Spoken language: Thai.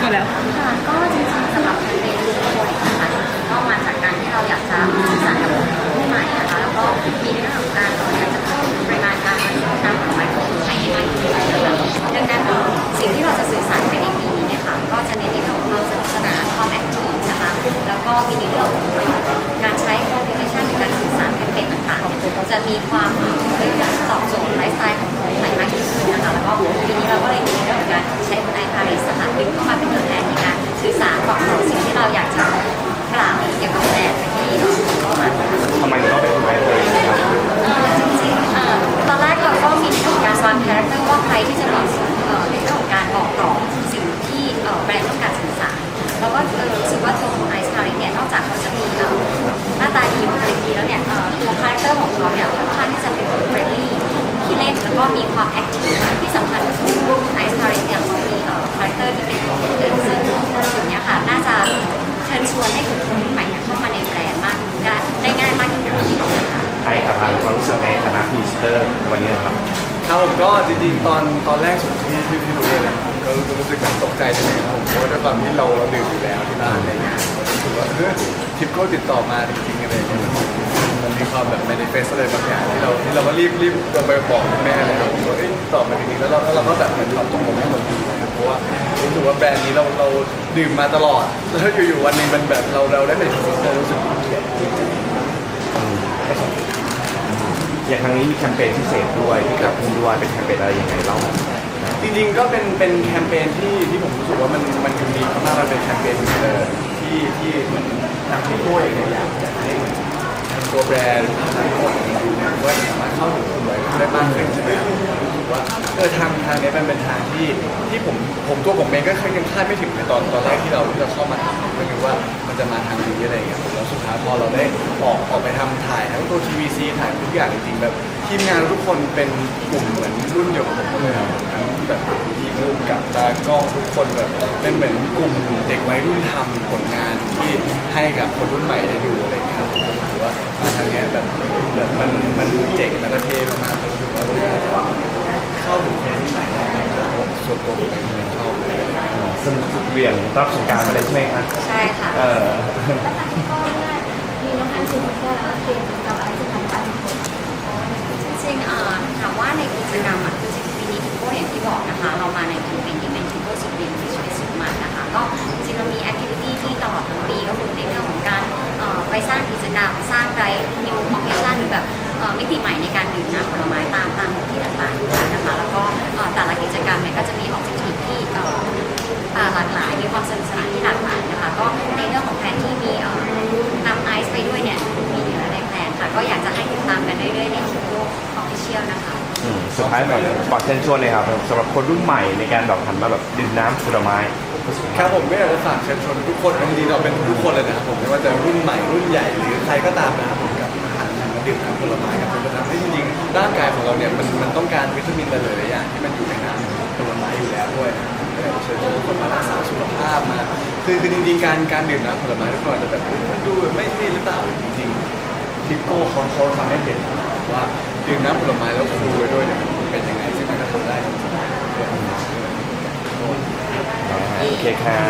ก็แล้ว ค่ะก็จริงๆสำหรับแคมเปญทุกคนนะคะก็มาจากการที่เราอยากจะสื่อสารกับคนรุ่นใหม่นะคะแล้วก็มีเรื่องของการเราอยากจะเพิ่มปริมาณการบริโภคน้ำผลไม้ของคนไทยให้มากขึ้นนะคะดังนั้นสิ่งที่เราจะสื่อสารไปในปีนี้เนี่ยค่ะก็จะเน้นในเรื่องของความสนุกสนานความแอคทีฟนะคะแล้วก็มีในเรื่องของการใช้คอมมิวนิเคชันในการสื่อสารแคมเปญต่างๆจะมีความ อร์วันนี้นะครับ ครับผมก็จริงๆตอนตอนแรกสุดที่ที่ที่รู้เลยนะครับก็รู้สึกแบบตกใจนิดนึงครับผมเพราะว่าด้วยความที่เราเราดื่มอยู่แล้วที่บ้านอะไรเงี้ยก็รู้สึกว่าเออทิปโก้ติดต่อมาจริงๆอะไรเงี้ยมันมันมีความแบบ manifest อะไรบางอย่างที่เราที่เราก็รีบรีบลงไปบอกคุณแม่เลยครับผมว่าเอ้ยติดต่อมาจริงๆแล้วเราแล้วเราก็แบบเหมือนตอบตกลงให้หมดเลยนะครับเพราะว่ารู้สึกว่าแบรนด์นี้เราเราดื่มมาตลอดแล้วอยู่ๆวันหนึงมันแบบเราเราได้เป็นพรีเซนเตอร์รู้สึกดีใจ อย่างครั้งนี้มีแคมเปญพิเศษด้วยที่เกิดขึ้นด้วยเป็นแคมเปญอะไรยังไงเล่าจริงๆก็เป็นเป็นแคมเปญที่ที่ผมรู้สึกว่ามันมันยูนิคมากๆมันเป็นแคมเปญเออที่ที่เหมือนทางพี่ด้วยเนี่ยอยากจะให้เหมือนตัวแบรนด์ทั้งหมดเนี่ยว่าสามารถเข้าถึงคนรวยได้มากขึ้นใช่ไหมครับรู้สึกว่าเออทางทางนี้มันเป็นทางที่ที่ผมผมตัวผมเองก็ยังคาดไม่ถึงในตอนตอนแรกที่เราที่เราเข้ามาทำไม่รู้ว่ามันจะมาทางนี้อะไรอย่างเงี้ยผมแล้สุดท้าย พอเราได้ออกออกไปทำถ่ายทั้งตัว TVC ถ่ายทุกอย่างจริงๆแบบทีมงานทุกคนเป็นกลุ่มเหมือนรุ่นเดียวกับผมเลยครับทั้งแบบทีมร่วมกับตากล้องทุกคนแบบเป็นเหมือนกลุ่มเด็กวัยรุ่นทำผลงานที่ให้กับคนรุ่นใหม่ได้ดูอะไรอย่างเงี้ยครับผมรู้สึกว่ามาทางเนี้ยแบบแบบมันมันเจ๋งแล้วก็เท่มากๆรู้สึกว่าเข้าถึงคนรุ่นใหม่ได้ครับผมส่วนตัวผมเองชอบเลยสนุกสุดเหวียงรับสงการมาเลยใช่ไหมครับใช่ค่ะเออ อันซินเตอร์แล้วเตรียมกับอะไรจะทำกันจริงๆเอ่อถามว่าในกิจกรรมอะคือจริงๆปีนี้ทิปโก้อย่างที่บอกนะคะ เรามาในแคมเปญที่เป็นทิปโก้สุดเด่นที่ช่วยสุดมันนะคะ ก็จริงๆเรามีแอคทิวิตี้ที่ตลอดทั้งปีก็คือในเรื่องของการเอ่อไปสร้างกิจกรรมสร้างไรนิวคอมเพชั่นหรือแบบเอ่อมิติใหม่ใน สุดท้ายแบบฝากเชิญชวนเลยครับสำหรับคนรุ่นใหม่ในการแบบหันมาแบบดื่มน้ำผลไม้ครับผมก็อยากจะฝากเชิญชวนทุกคนจริงๆเราเป็นทุกคนเลยนะครับผมไม่ว่าจะรุ่นใหม่รุ่นใหญ่หรือใครก็ตามนะครับผมกับหันมาดื่มน้ำผลไม้กับเป็นประจำที่จริงๆร่างกายของเราเนี่ยมันมันต้องการวิตามินหลายๆอย่างที่มันอยู่ในน้ำผลไม้อยู่แล้วด้วยนะครับก็อยากเชิญชวนทุกคนมารักษาสุขภาพมาคือคือจริงๆการการดื่มน้ำผลไม้ทุกคนอาจจะแบบเฮ้ยมันดูไม่เท่หรือเปล่าจริงๆทิปโก้เขาเขาทำให้เห็นว่า ดื่มน้ำผลไม้แล้วดูไปด้วยเนี่ยเป็นยังไงซึ่งมันก็ทำได้ โอเคค่ะ